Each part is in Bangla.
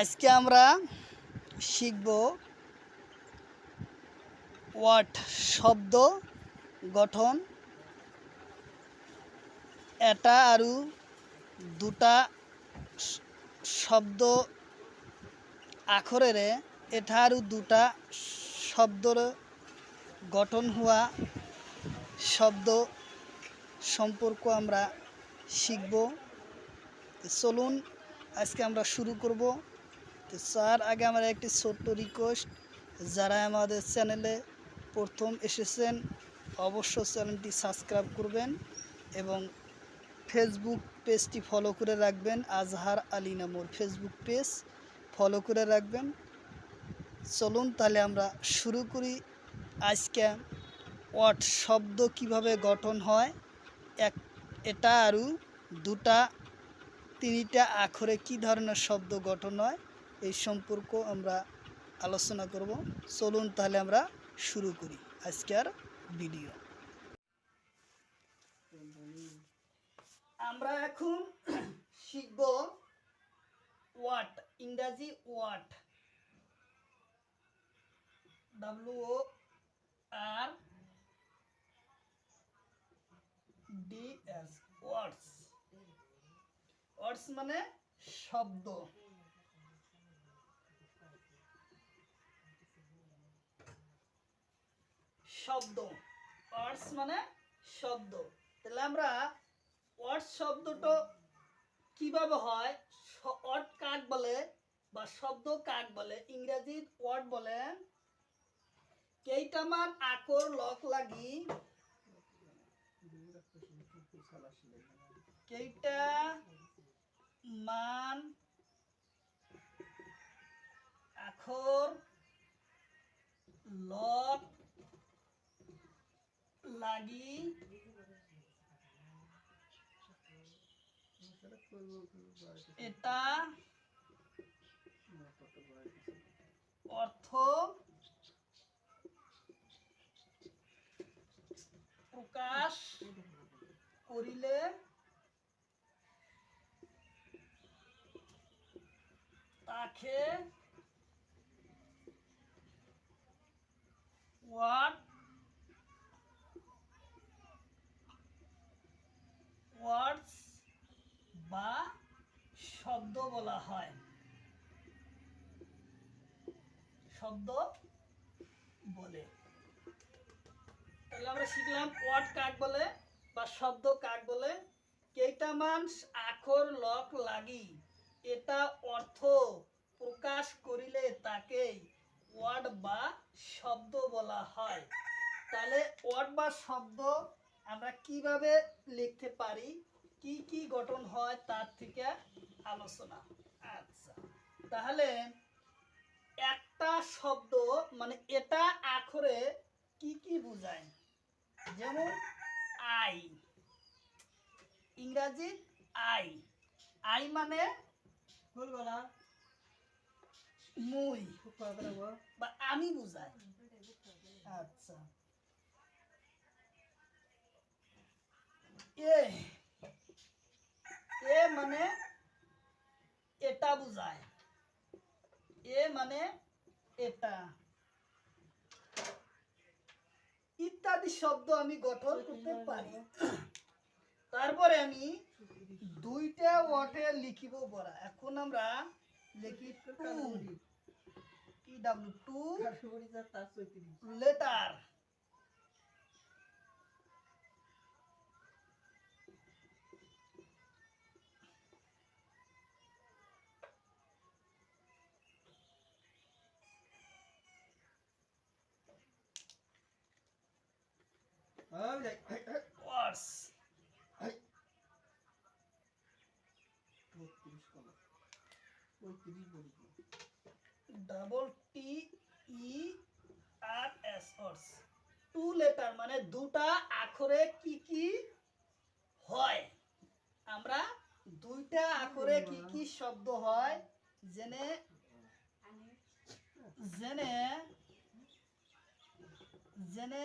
আজকে আমরা শিখব ওয়াট শব্দ গঠন। এটা আৰু দুটা শব্দ আখরেৰে এটা আৰু দুটা শব্দৰ গঠন হওয়া শব্দ সম্পর্ক আমরা শিখব। চলুন, আজকে আমরা শুরু করব। তো স্যার, আগে আমার একটি ছোট্ট রিকোয়েস্ট যারা আমাদের চ্যানেলে প্রথম এসেছেন অবশ্য চ্যানেলটি সাবস্ক্রাইব করবেন এবং ফেসবুক পেজটি ফলো করে রাখবেন, আজহার আলী নামর ফেসবুক পেজ ফলো করে রাখবেন। চলুন তাহলে আমরা শুরু করি। আজকে ওয়াট শব্দ কীভাবে গঠন হয়? এক, এটা আৰু দুটা, তিনটা, আখরে কি ধরনের শব্দ গঠন হয়? এই সম্পর্ক আমরা আলোচনা করব। চলুন তাহলে আমরা শুরু করি আজকের ভিডিও। আমরা এখন শিখব ওয়াট, ইংরাজি word. W O R D S words words মানে শব্দ। শব্দ। ওয়ার্ডস মানে শব্দ। তাহলে আমরা ওয়ার্ডস শব্দটা কীভাবে হয়? ওয়ার্ড কাক বলে বা শব্দ কাক বলে? ইংরেজিত ওয়ার্ড বলে কেইটামান আকর লগ লাগি? কেইটা মান লাগি এটা অর্থ প্রকাশ করিলে তাকে ওয়ার্ড ওয়ার্ডস বা শব্দ বলা হয় শব্দ বলে। তাহলে আমরা শিখলাম ওয়ার্ড কাক বলে বা শব্দ কাক বলে। কেইটামান আখর লক লাগি? এটা অর্থ প্রকাশ করিলে তাকে ওয়ার্ড বা শব্দ বলা হয়। তাহলে ওয়ার্ড বা শব্দ আমরা কীভাবে লিখতে পারি? কি কি গঠন হয় তার থেকে আলোচনা। আচ্ছা তাহলে একটা শব্দ মানে এটা আখরে কি কি বোঝায়? যেমন আই। ইংরাজি আই। আই মানে মুই। বা আমি বুঝাই আচ্ছা। এ। এ মানে এটা বুঝায়। এ মানে এটা। ইত্যাদি শব্দ আমি গঠন করতে পারি। তারপরে আমি দুইটা ওয়ার্ডে লিখিব বড়া। এখন আমরা লিখি two. T W two letter letter মানে দুটা আখরে কি কি হয়? আমরা দুইটা আখরে কি কি শব্দ হয়? জেনে জেনে জেনে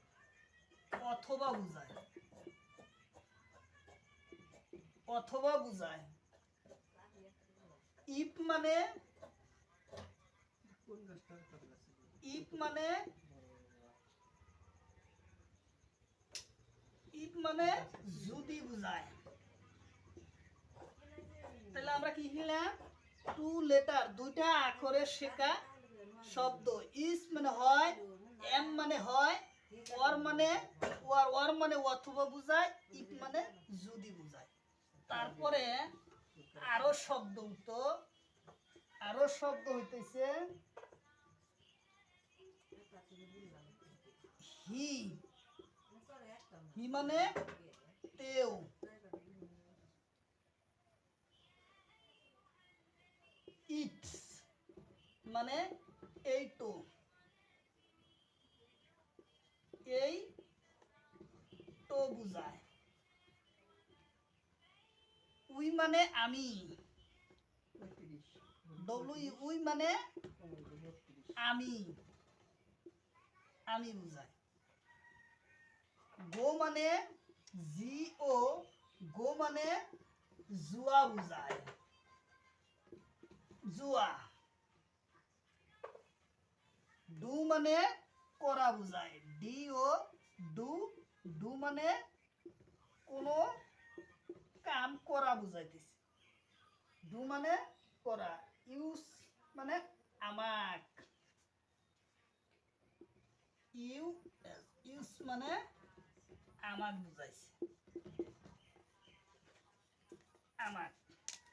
অথবা বুঝায়। অথবা বুঝায়। ইপ মানে ইপ মানে ইপ মানে যদি বুঝায়। তাহলে আমরা কি শিখলাম টু লেটার, দুইটা আখরে শেখা শব্দ। ইস মানে হয়, এম মানে হয় ওয়ার মানে ওয়ার ওয়ার মানে অথবা বুঝায় ইপ মানে যদি বুঝায়। তারপরে আরও শব্দ তো আরও শব্দ হইতেছে হি। হি মানে তেও। ইট মানে বুঝায় উই মানে আমি। ডব্লিউ উই মানে আমি। আমি বুঝায় গো মানে জি ও, গো মানে জুয়া বুঝায় জুয়া। ডু মানে করা বুঝায় ডি ও, ডু ডু মানে কোনো কাম করা বুঝাইতেছে। ডু মানে করা ইউজ মানে আমাক। ইউ ইউজ মানে আমাক বুঝাইছে। আমাক।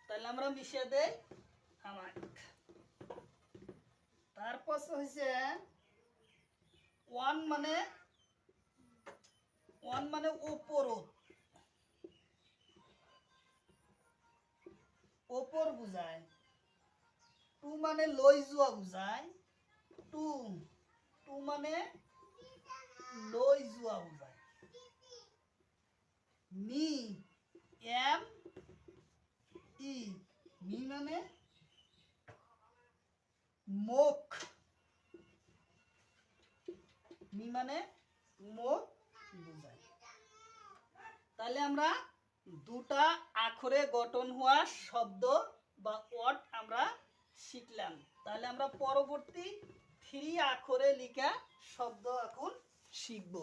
তাহলে আমরা মিশিয়ে দেই আমাক। তারপর হয়েছে ওয়ান মানে ওয়ান মানে ওপরত ওপর বুঝায়। টু মানে লই যোৱা বুঝায়। টু। টু মানে লৈ যোৱা বুজায় মি এম ই মি মানে মুখ মি মানে মুখ বুঝায় তাহলে আমরা দুটা আখরে গঠন হওয়া শব্দ বা ওয়ার্ড আমরা শিখলাম। তাহলে আমরা পরবর্তী থ্রি আখরে লিখা শব্দ এখন শিখব।